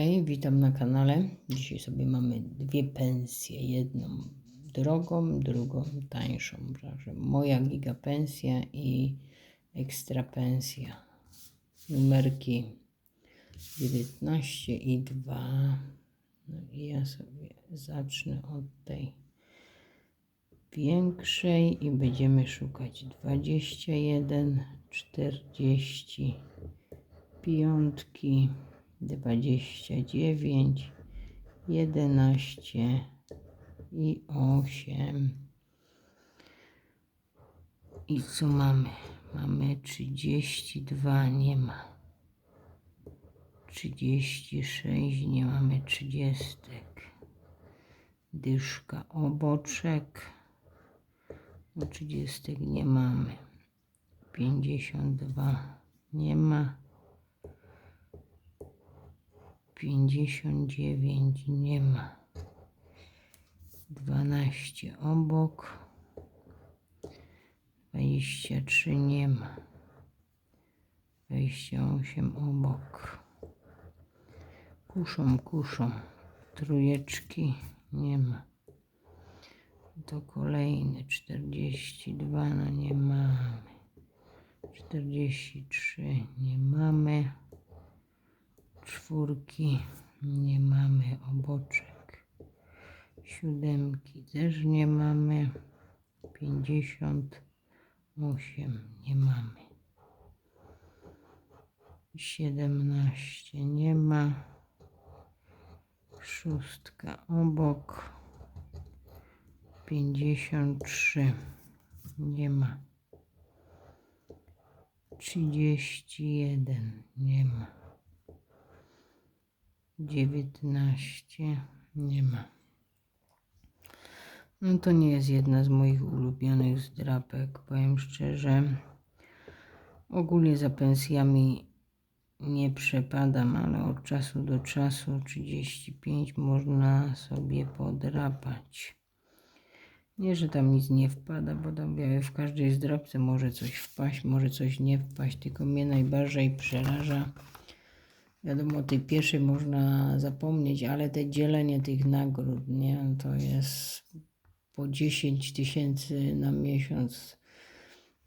Hej, witam na kanale. Dzisiaj sobie mamy dwie pensje. Jedną drogą, drugą tańszą. Także moja giga pensja i ekstra pensja. Numerki 19 i 2. No i ja sobie zacznę od tej większej i będziemy szukać 21, 40, piątki, 29, 11 i 8. I co mamy? Mamy 32, nie ma. 36, nie mamy 30. Dyszka oboczek. No 30 nie mamy. 52 nie ma. 59 nie ma. 12 obok. 23 nie ma. 28 obok. Kuszą, kuszą. Trójeczki nie ma. To kolejny 42, no nie mamy. 43 nie mamy. Czwórki nie mamy. Oboczek. Siódemki też nie mamy. 58 nie mamy. 17 nie ma. Szóstka obok. 53 nie ma. 31 nie ma. 19 nie ma. No to nie jest jedna z moich ulubionych zdrapek, powiem szczerze. Ogólnie za pensjami nie przepadam, ale od czasu do czasu 35 można sobie podrapać. Nie, że tam nic nie wpada, bo tam w każdej zdrapce może coś wpaść, może coś nie wpaść, tylko mnie najbardziej przeraża. Wiadomo, o tej pierwszej można zapomnieć, ale te dzielenie tych nagród, nie, to jest po 10 tysięcy na miesiąc.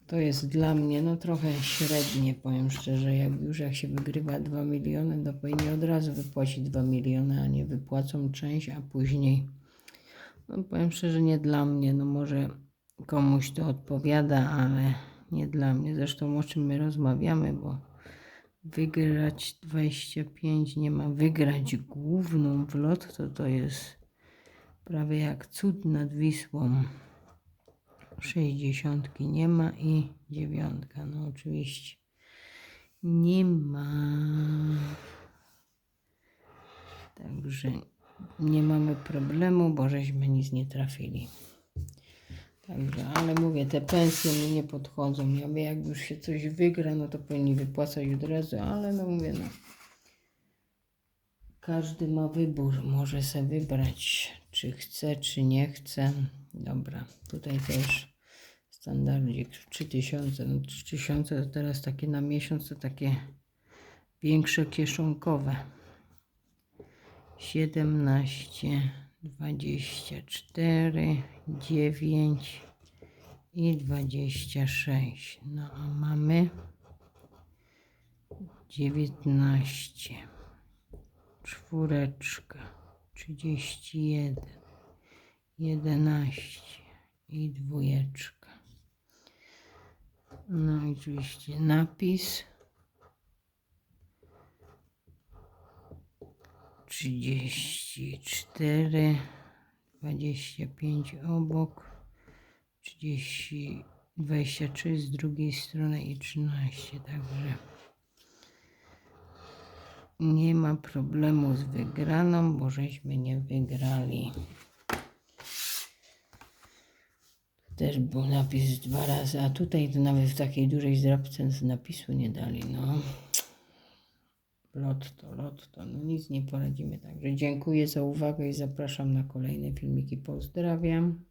To jest dla mnie no trochę średnie, powiem szczerze. Jak już jak się wygrywa 2 miliony, to powinni od razu wypłacić 2 miliony, a nie wypłacą część, a później. No powiem szczerze, nie dla mnie. No może komuś to odpowiada, ale nie dla mnie. Zresztą o czym my rozmawiamy, bo wygrać 25 nie ma. Wygrać główną w lot to to jest prawie jak cud nad Wisłą. 60 nie ma i dziewiątka, no oczywiście nie ma. Także nie mamy problemu, bo żeśmy nic nie trafili. Także, ale mówię, te pensje mi nie podchodzą. Ja wiem, jak już się coś wygra, no to powinni wypłacać od razu, ale no mówię, no. Każdy ma wybór, może sobie wybrać, czy chce, czy nie chce. Dobra, tutaj też standardzik 3000, no 3000 to teraz takie na miesiąc to takie większe kieszonkowe. 17, 24, 9 i 26. No a mamy 19, czwóreczka, 31, 11 i dwójeczka. No i oczywiście napis. 34, 25 obok, 30, 23 z drugiej strony i 13, także nie ma problemu z wygraną, bo żeśmy nie wygrali. Też był napis dwa razy, a tutaj to nawet w takiej dużej zdrabce napisu nie dali, no. Lotto, lotto, no nic nie poradzimy. Także dziękuję za uwagę i zapraszam na kolejne filmiki. Pozdrawiam.